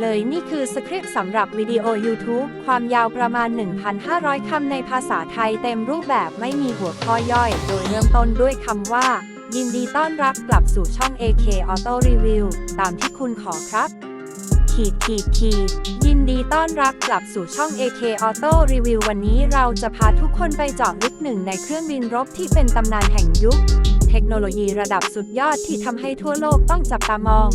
เลยนี่คือสคริปต์สำหรับวิดีโอ YouTube ความยาวประมาณ 1,500 คำในภาษาไทยเต็มรูปแบบไม่มีหัวข้อย่อย โดยเริ่มต้นด้วยคำว่า ยินดีต้อนรับกลับสู่ช่อง AK Auto Review ตามที่คุณขอครับ ขีดขีดขีดยินดีต้อนรับกลับสู่ช่อง AK Auto Review วันนี้เราจะพาทุกคนไปเจาะลึกหนึ่งในเครื่องบินรบที่เป็นตำนานแห่งยุค เทคโนโลยีระดับสุดยอดที่ทำให้ทั่วโลกต้องจับตามอง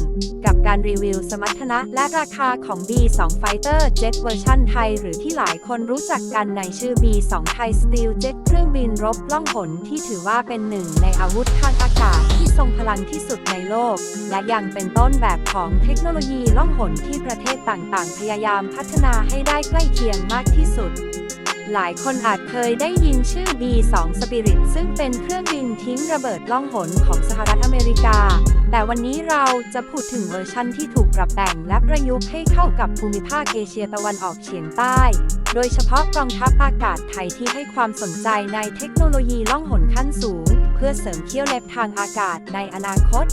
กับการรีวิวสมรรถนะและราคาของ B2 Fighter Jet เวอร์ชันไทย หรือที่หลายคนรู้จักกันในชื่อ B2 Thai Steel Jet เครื่องบินรบล่องหนที่ถือว่าเป็นหนึ่งในอาวุธทางอากาศที่ทรงพลังที่สุดในโลก และยังเป็นต้นแบบของเทคโนโลยีล่องหนที่ประเทศต่างๆ พยายามพัฒนาให้ได้ใกล้เคียงมากที่สุด หลายคนอาจเคยได้ยินชื่อ B2 Spirit ซึ่งเป็นเครื่องบินทิ้งระเบิดล่องหนของสหรัฐอเมริกา แต่วันนี้เราจะพูดถึงเวอร์ชันที่ถูกปรับแต่งและประยุกต์ให้เข้ากับภูมิภาคเอเชียตะวันออกเฉียงใต้ โดยเฉพาะกองทัพอากาศไทยที่ให้ความสนใจในเทคโนโลยีล่องหนขั้นสูง เพื่อเสริมเที่ยวเล็บทางอากาศในอนาคต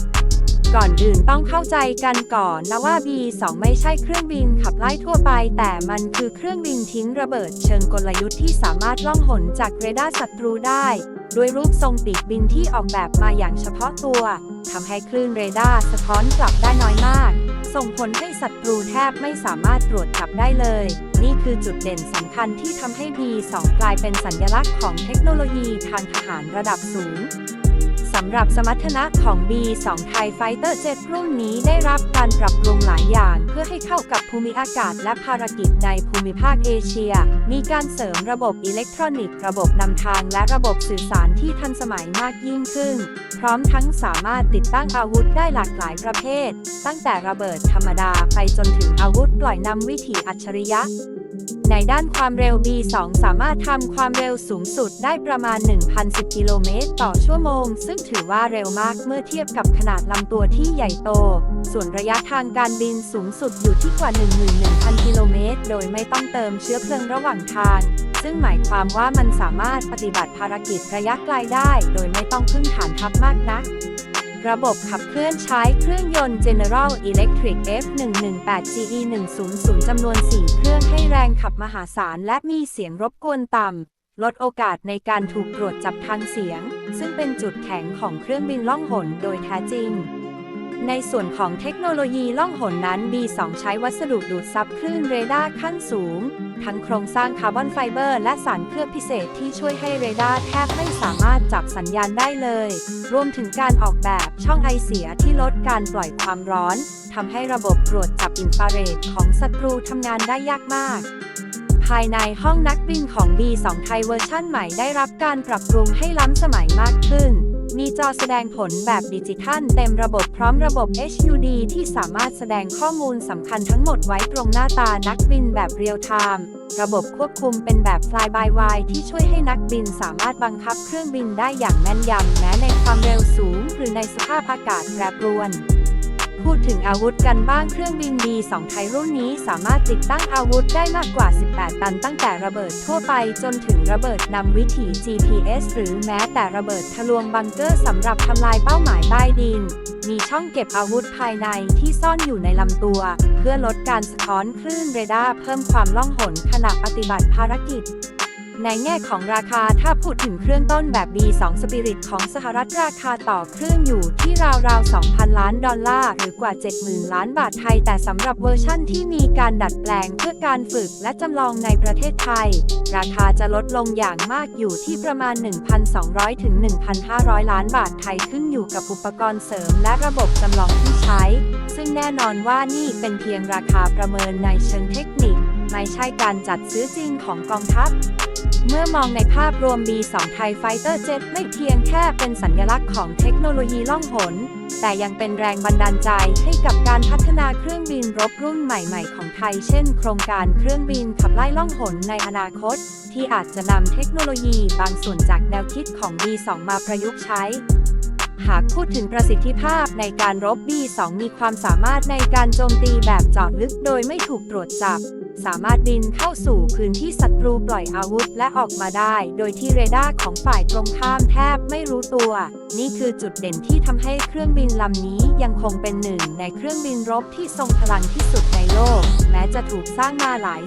ก่อนอื่นต้องเข้าใจกันก่อนนะว่า B2 ไม่ใช่เครื่องบินขับไล่ทั่วไป แต่มันคือเครื่องบินทิ้งระเบิดเชิงกลยุทธ์ที่สามารถล่องหนจากเรดาร์ศัตรูได้ ด้วยรูปทรงปีกบินที่ออกแบบมาอย่างเฉพาะตัวทำให้คลื่นเรดาร์สะท้อนกลับได้น้อยมาก ส่งผลให้ศัตรูแทบไม่สามารถตรวจจับได้เลย นี่คือจุดเด่นสำคัญที่ทำให้ B2 กลายเป็นสัญลักษณ์ของเทคโนโลยีทางทหารระดับสูงำหรับสมรรถนะของ B2 Thai Fighter Jet รุ่นนี้ได้รับการปรับปรุงหลายอย่างเพื่อให้เข้ากับภูมิอากาศและภารกิจในภูมิภาคเอเชีย มีการเสริมระบบอิเล็กทรอนิกส์ ระบบนำทางและระบบสื่อสารที่ทันสมัยมากยิ่งขึ้น พร้อมทั้งสามารถติดตั้งอาวุธได้หลากหลายประเภท ตั้งแต่ระเบิดธรรมดาไปจนถึงอาวุธปล่อยนำวิถีอัจฉริยะในด้านความเร็ว B2 สามารถทำความเร็วสูงสุดได้ประมาณ 1,010 กิโลเมตรต่อชั่วโมง ซึ่งถือือว่าเร็วมากเมื่อเทียบกับขนาดลำตัวที่ใหญ่โต ส่วนระยะทางการบินสูงสุดอยู่ที่กว่า 11,000 กิโลเมตร โดยไม่ต้องเติมเชื้อเพลิงระหว่างทาง ซึ่งหมายความว่ามันสามารถปฏิบัติภารกิจระยะไกลได้ โดยไม่ต้องพึ่งฐานทัพมากนักระบบขับเคลื่อนใช้เครื่องยนต์ General Electric F118GE 100 จำนวน 4 เครื่องให้แรงขับมหาศาลและมีเสียงรบกวนต่ำ ลดโอกาสในการถูกตรวจจับทางเสียง ซึ่งเป็นจุดแข็งของเครื่องบินล่องหนโดยแท้จริง ในส่วนของเทคโนโลยีล่องหนนั้น B2 ใช้วัสดุดูดซับคลื่นเรดาร์ขั้นสูง ทั้งโครงสร้างคาร์บอนไฟเบอร์และสารเคลือบพิเศษที่ช่วยให้เรดาร์แทบไม่สามารถจับสัญญาณได้เลย รวมถึงการออกแบบช่องไอเสียที่ลดการปล่อยความร้อนทำให้ระบบตรวจจับอินฟราเรดของศัตรูทำงานได้ยากมากายในห้องนักบินของ B2 ไทยเวอร์ชั่นใหม่ได้รับการปรับปรุงให้ล้ำสมัยมากขึ้น มีจอแสดงผลแบบดิจิทัลเต็มระบบพร้อมระบบ HUD ที่สามารถแสดงข้อมูลสำคัญทั้งหมดไว้ตรงหน้าตานักบินแบบเรียลไทม์ระบบควบคุมเป็นแบบ Fly by Wire ที่ช่วยให้นักบินสามารถบังคับเครื่องบินได้อย่างแม่นยำแม้ในความเร็วสูง หรือในสภาพอากาศแปรปรวน พูดถึงอาวุธกันบ้างเครื่องบิน B2 ไทยรุ่นนี้สามารถติดตั้งอาวุธได้มากกว่า 18 ตันตั้งแต่ระเบิดทั่วไปจนถึงระเบิดนำวิถี GPS หรือแม้แต่ระเบิดทะลวงบังเกอร์สำหรับทำลายเป้าหมายใต้ดิน มีช่องเก็บอาวุธภายในที่ซ่อนอยู่ในลำตัว เพื่อลดการสะท้อนคลื่นเรดาร์เพิ่มความล่องหนขณะปฏิบัติภารกิจ ในแง่ของราคาถ้าพูดถึงเครื่องต้นแบบ B2 Spirit ของสหรัฐราคาต่อเครื่องอยู่ที่ราวๆ 2,000 ล้านดอลลาร์ หรือกว่า 70,000 ล้านบาทไทย แต่สำหรับเวอร์ชั่นที่มีการดัดแปลงเพื่อการฝึกและจำลองในประเทศไทย ราคาจะลดลงอย่างมากอยู่ที่ประมาณ 1,200 ถึง 1,500 ล้านบาทไทยขึ้นอยู่กับอุปกรณ์เสริมและระบบจำลองที่ใช้ ซึ่งแน่นอนว่านี่เป็นเพียงราคาประเมินในเชิงเทคนิค ไม่ใช่การจัดซื้อจริงของกองทัพ เมื่อมองในภาพรวม B2 ไทยไฟเตอร์เจ็ไม่เพียงแค่เป็นสัญลักษณ์ของเทคโนโลยีล่องหน แต่ยังเป็นแรงบันดาลใจให้กับการพัฒนาเครื่องบินรบรุ่นใหม่ๆ ของไทย เช่น โครงการเครื่องบินขับไล่ล่องหนในอนาคต ที่อาจจะนำเทคโนโลยีบางส่วนจากแนวคิดของ B2 มาประยุกต์ใช้ หากพูดถึงประสิทธิภาพในการรบ B2 มีความสามารถในการโจมตีแบบเจาะลึกโดยไม่ถูกตรวจจับ สามารถบินเข้าสู่พื้นที่ศัตรูปล่อยอาวุธและออกมาได้ โดยที่เรดาร์ของฝ่ายตรงข้ามแทบไม่รู้ตัว นี่คือจุดเด่นที่ทำให้เครื่องบินลำนี้ยังคงเป็นหนึ่งในเครื่องบินรบที่ทรงพลังที่สุดในโลก แม้จะถูกสร้างมาหลาย